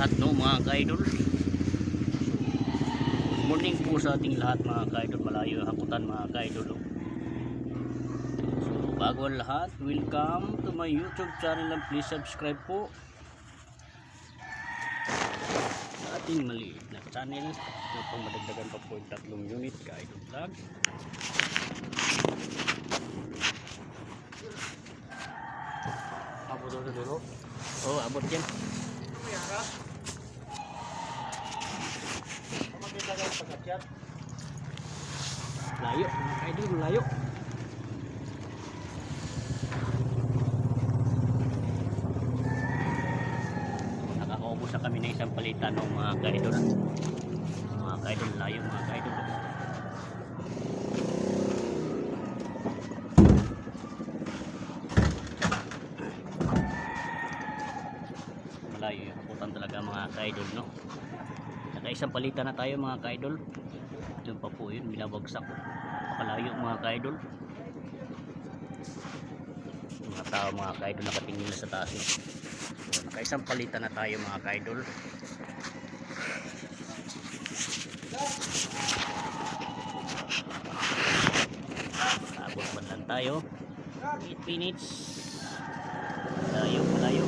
lahat no mga ka-idol. Good morning po sa ating lahat mga ka-idol. Malayo ang haputan mga ka-idol. no. So bago ang lahat, welcome to my YouTube channel and please subscribe po sa ating maliit na channel. Ito pang madagdagan pa po yung tatlong unit ka-idol vlog. Abot doon dulu. Oh, abot yan. Layo, mga ka-idol, layo. Nakakaubos na kami ng isang palitan ng mga ka-idol. Mga ka-idol, layo mga ka-idol. Malayo yung haputan talaga mga ka-idol, no? Saka isang palitan na tayo mga ka-idol. Doon pa po yun, binabagsak. Napakalayo mga ka-idol. Mga tao mga ka-idol nakatingin na sa taas. no? So, nakaisang palitan na tayo mga ka-idol. Abot man lang tayo. 8 minutes. Malayo.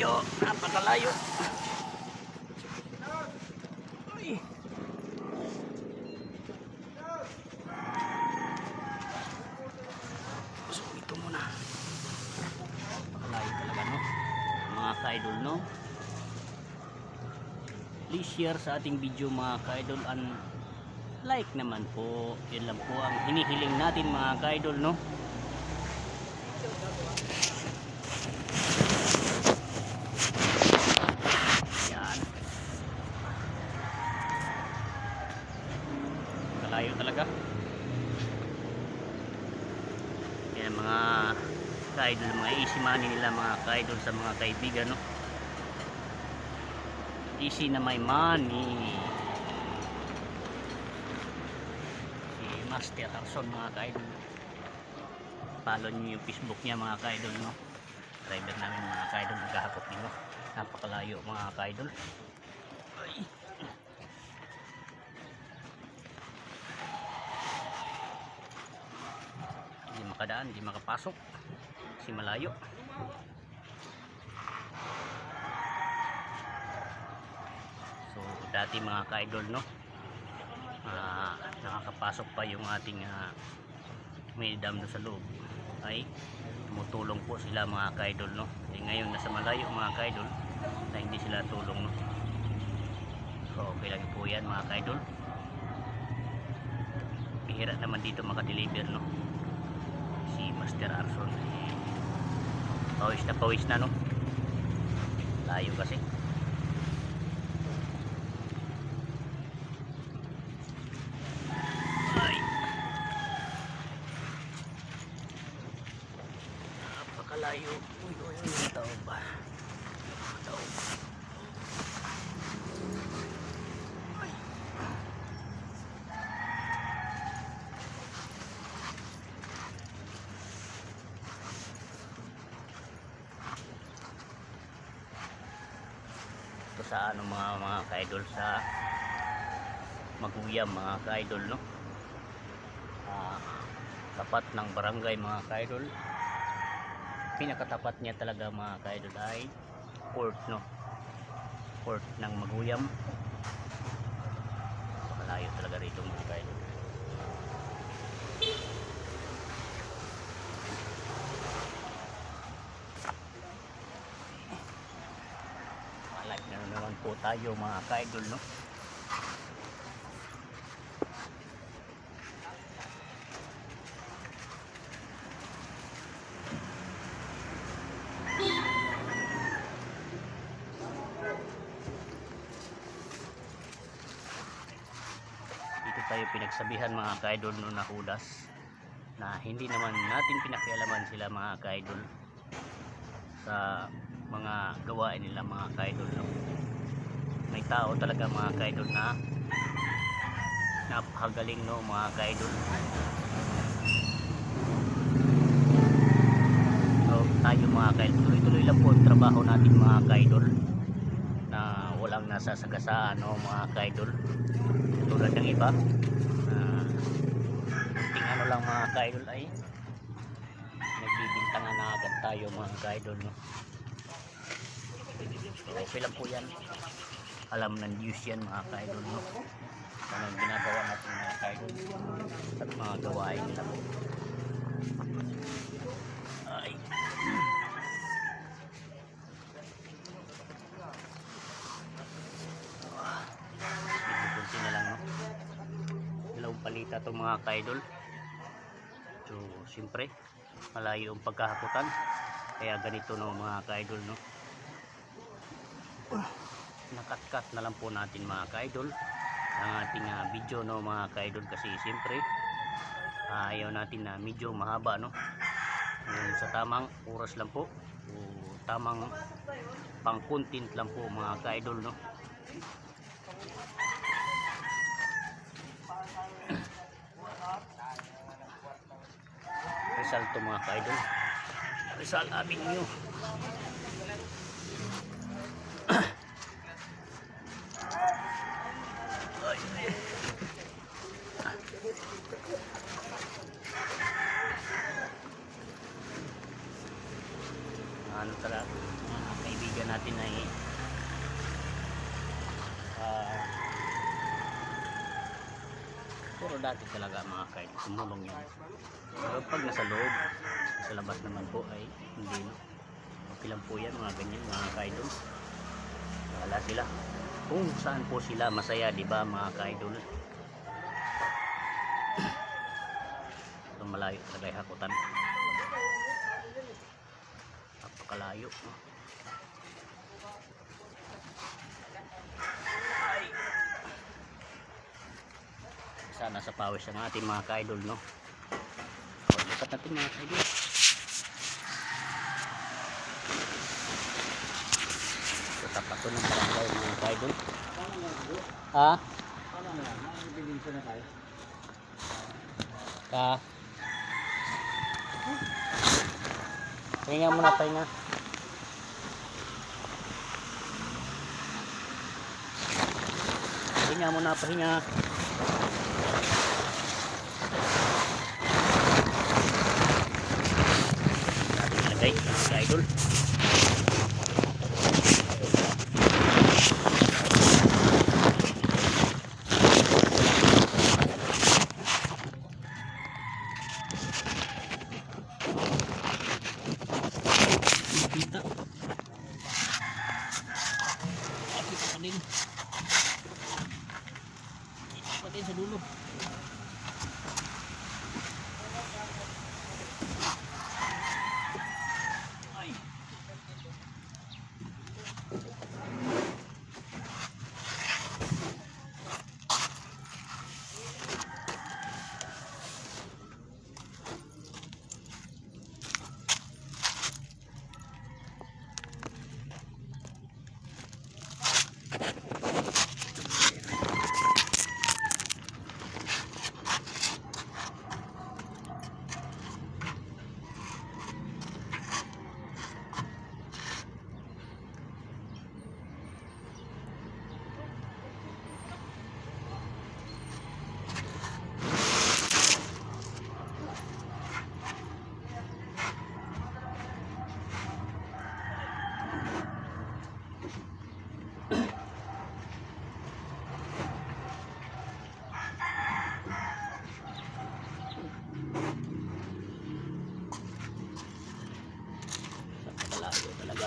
Malayo, napakalayo. Uy. So, ito muna. Napakalayo talaga, no? Mga ka-idol, no? Please share sa ating video mga ka-idol and like naman po. Yan lang po ang hinihiling natin mga ka-idol, no? Yan. Kalayo talaga. Yan mga ka-idol, mga easy money nila mga ka-idol sa mga kaibigan, no? Easy na may money. Si Master Harson mga ka-idol. Follow nyo yung Facebook niya mga ka-idol, no? Driver namin mga ka-idol, naghahakot din, no? Napakalayo mga ka-idol. Ay. Makadaan, hindi makapasok. Kasi malayo. So, dati mga ka-idol, no? Ah, nakakapasok pa yung ating ah, may dam doon sa loob. Ay tumutulong po sila mga ka-idol no? Eh, ngayon nasa malayo mga ka-idol na hindi sila tulong no? So okay lang po yan mga ka-idol. Bihira naman dito makadeliver no? Si Master Arson. eh, pawis na pawis na no? Layo kasi ay napakalayo uy uy uy may tao ba Mga tao Ay. ito sa ano mga mga ka-idol sa maguyam mga ka-idol no? Ah, tapat ng barangay mga ka-idol. Pinakatapat niya talaga mga ka-idol ay port no? Port ng maguyam malayo talaga rito mga ka-idol Live na naman po tayo mga ka-idol no dito tayo pinagsabihan mga ka-idol no na hudas na hindi naman natin pinakialaman sila mga ka-idol sa mga gawain nila mga ka-idol no? may tao talaga mga kaidol na napakagaling no mga kaidol. So tayo mga kaidol tuloy tuloy lang po ang trabaho natin mga kaidol na walang nasasagasaan no mga kaidol. Tulad ng iba uh, ting ano lang mga kaidol ay nagbibintangan na agad tayo mga kaidol no. So, okay lang po yan alam ng Diyos yan mga kaidol no? anong ginagawa natin mga kaidol at mga gawain nila ay Kunti na lang no. Dalawang palita itong mga kaidol. So, siyempre, malayo ang pagkahakutan. Kaya ganito no mga kaidol no. Nakatkat na lang po natin mga kaidol ang ating ah, video no mga kaidol kasi siyempre ah, ayaw natin na medyo mahaba no. Yung sa tamang oras lang po o tamang pang content lang po mga kaidol no. Rizal to mga kaidol. Rizal Avenue. Ay, ay. Ano talaga mga kaibigan natin ay ah puro dati talaga mga kain tumulong yan. Pero pag nasa loob sa labas naman po ay hindi no? Okay lang po yan mga ganyan mga kaidol wala sila kung saan po sila masaya di ba mga kaidol? Ito malayo talaga yung hakutan. Napakalayo. Sana sa pawis ang ating mga ka-idol no? Lipat natin mga ka-idol. Sa tapat ko ng barangay mga ka-idol ha? ka pahinga muna pahinga. Pahinga muna pahinga. Ilagay mga idol Kita. Kita pa din. Kita pa din sa dulo. Ay.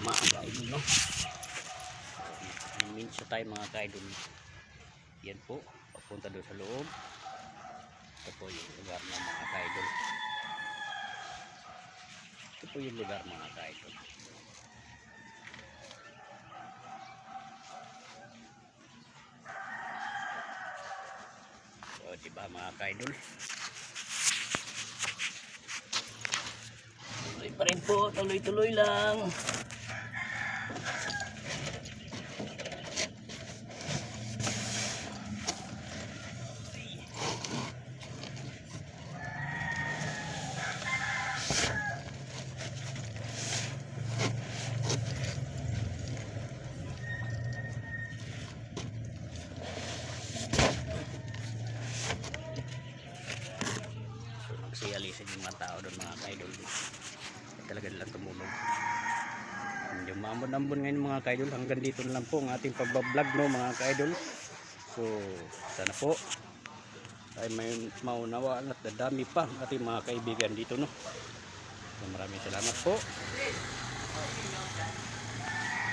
Talaga mga kaidol no. Minsan tayo mga kaidol. Yan po, papunta doon sa loob. Ito po yung lugar ng mga kaidol. Ito po yung lugar mga kaidol. So, diba mga kaidol? Tuloy pa rin po, tuloy-tuloy lang. kasi yung mga tao doon mga kaidol. Talaga nilang tumulong. Medyo maambon-ambon ngayon mga kaidol. Hanggang dito na lang po ang ating pagbablog no mga kaidol. So sana po ay may maunawaan at dadami pa ang ating mga kaibigan dito no. So, maraming salamat po